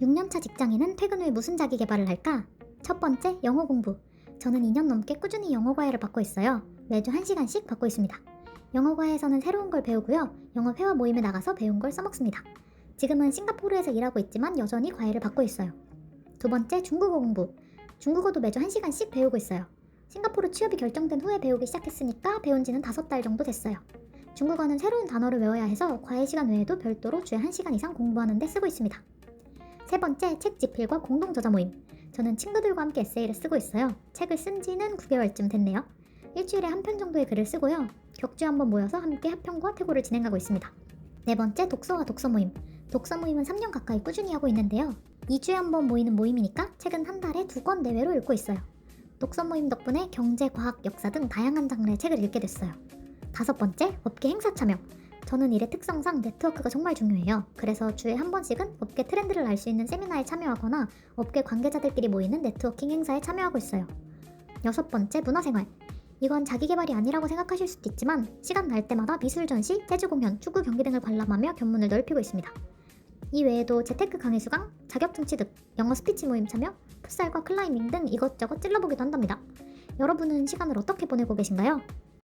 6년차 직장인은 퇴근 후에 무슨 자기 개발을 할까? 첫 번째, 영어 공부. 저는 2년 넘게 꾸준히 영어 과외를 받고 있어요. 매주 1시간씩 받고 있습니다. 영어 과외에서는 새로운 걸 배우고요. 영어 회화 모임에 나가서 배운 걸 써먹습니다. 지금은 싱가포르에서 일하고 있지만 여전히 과외를 받고 있어요. 두 번째, 중국어 공부. 중국어도 매주 1시간씩 배우고 있어요. 싱가포르 취업이 결정된 후에 배우기 시작했으니까 배운 지는 5달 정도 됐어요. 중국어는 새로운 단어를 외워야 해서 과외 시간 외에도 별도로 주에 1시간 이상 공부하는 데 쓰고 있습니다. 세 번째, 책 집필과 공동 저자 모임. 저는 친구들과 함께 에세이를 쓰고 있어요. 책을 쓴 지는 9개월쯤 됐네요. 일주일에 한 편 정도의 글을 쓰고요. 격주에 한번 모여서 함께 합평과 퇴고를 진행하고 있습니다. 네 번째, 독서와 독서 모임. 독서 모임은 3년 가까이 꾸준히 하고 있는데요. 2주에 한 번 모이는 모임이니까 책은 한 달에 두 권 내외로 읽고 있어요. 독서 모임 덕분에 경제, 과학, 역사 등 다양한 장르의 책을 읽게 됐어요. 다섯 번째, 업계 행사 참여. 저는 일의 특성상 네트워크가 정말 중요해요. 그래서 주에 한 번씩은 업계 트렌드를 알 수 있는 세미나에 참여하거나 업계 관계자들끼리 모이는 네트워킹 행사에 참여하고 있어요. 여섯 번째, 문화생활. 이건 자기 개발이 아니라고 생각하실 수도 있지만 시간 날 때마다 미술 전시, 재즈 공연, 축구 경기 등을 관람하며 견문을 넓히고 있습니다. 이 외에도 재테크 강의 수강, 자격증 취득, 영어 스피치 모임 참여, 풋살과 클라이밍 등 이것저것 찔러보기도 한답니다. 여러분은 시간을 어떻게 보내고 계신가요?